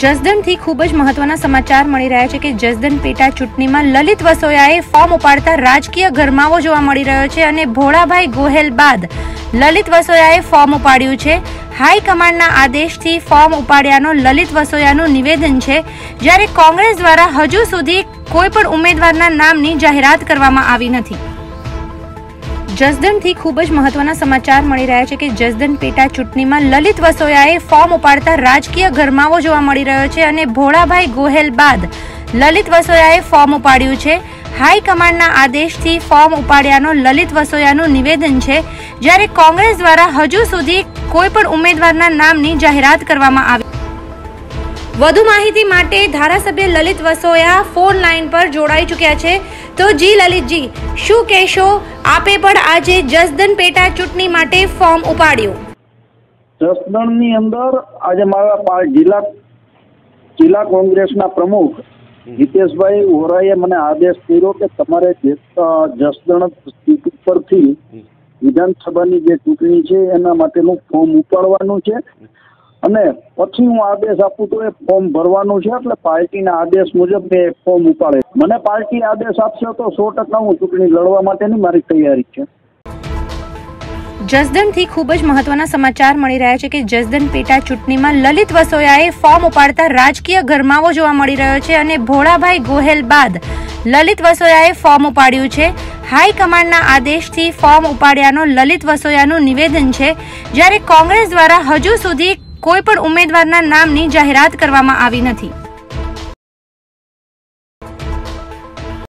જસદણથી ખૂબ જ મહત્વના સમાચાર મળી રહ્યા છે કે જસદણ પેટા ચૂંટણીમાં લલિત વસોયાએ ફોર્મ ઉપાડતા રાજકીય ગરમાવો જોવા મળી રહ્યો છે અને ભોળાભાઈ ગોહેલ બાદ લલિત વસોયાએ ફોર્મ ઉપાડ્યું છે. હાઈકમાન્ડના આદેશથી ફોર્મ ઉપાડ્યાનો લલિત વસોયાનું નિવેદન છે. જ્યારે કોંગ્રેસ દ્વારા હજુ સુધી કોઈ પણ ઉમેદવારના નામની જાહેરાત કરવામાં આવી નથી. જસદણથી ખૂબ જ મહત્વના સમાચાર મળી રહ્યા છે કે જસદણ પેટા ચૂંટણીમાં લલિત વસોયાએ ફોર્મ ઉપાડતા રાજકીય ગરમાવો જોવા મળી રહ્યો છે અને ભોળાભાઈ ગોહેલ બાદ લલિત વસોયાએ ફોર્મ ઉપાડ્યું છે. હાઈકમાન્ડના આદેશથી ફોર્મ ઉપાડ્યાનો લલિત વસોયાનું નિવેદન છે. જ્યારે કોંગ્રેસ દ્વારા હજુ સુધી કોઈ પણ ઉમેદવારના નામની જાહેરાત કરવામાં આવી વધુ માહિતી માટે ધારાસભ્ય લલિત વસોયા ફોન લાઈન પર જોડાઈ ચૂક્યા છે. તો જી લલિતજી, શું કહેશો? આપે પણ આજે જસદન પેટા ચૂંટણી માટે ફોર્મ ઉપાડ્યું. જસદણની અંદર આજે મારા જિલ્લા જિલ્લા કોંગ્રેસના પ્રમુખ જીતેશભાઈ વોરાએ મને આદેશ કર્યો કે તમારે જસદણ સીટ ઉપરથી વિધાનસભાની જે ચૂંટણી છે, એના માટેનું ફોર્મ ઉપાડવાનું છે. અને પછી હું આદેશ આપું તો એ ફોર્મ ભરવાનું છે, એટલે પાર્ટીના આદેશ મુજબ મેં ફોર્મ ઉપાડે મને પાર્ટી આદેશ આપશે તો સો ટકા હું ચૂંટણી લડવા માટેની મારી તૈયારી છે. જસદણથી ખૂબ જ મહત્વના સમાચાર મળી રહ્યા છે કે જસદન પેટા ચૂંટણીમાં લલિત વસોયાએ ફોર્મ ઉપાડતા રાજકીય ગરમાવો જોવા મળી રહ્યો છે અને ભોળાભાઈ ગોહેલ બાદ લલિત વસોયાએ ફોર્મ ઉપાડ્યું છે. હાઈકમાન્ડના આદેશથી ફોર્મ ઉપાડ્યાનો લલિત વસોયાનું નિવેદન છે. જ્યારે કોંગ્રેસ દ્વારા હજુ સુધી કોઈ પણ ઉમેદવારના નામની જાહેરાત કરવામાં આવી નથી.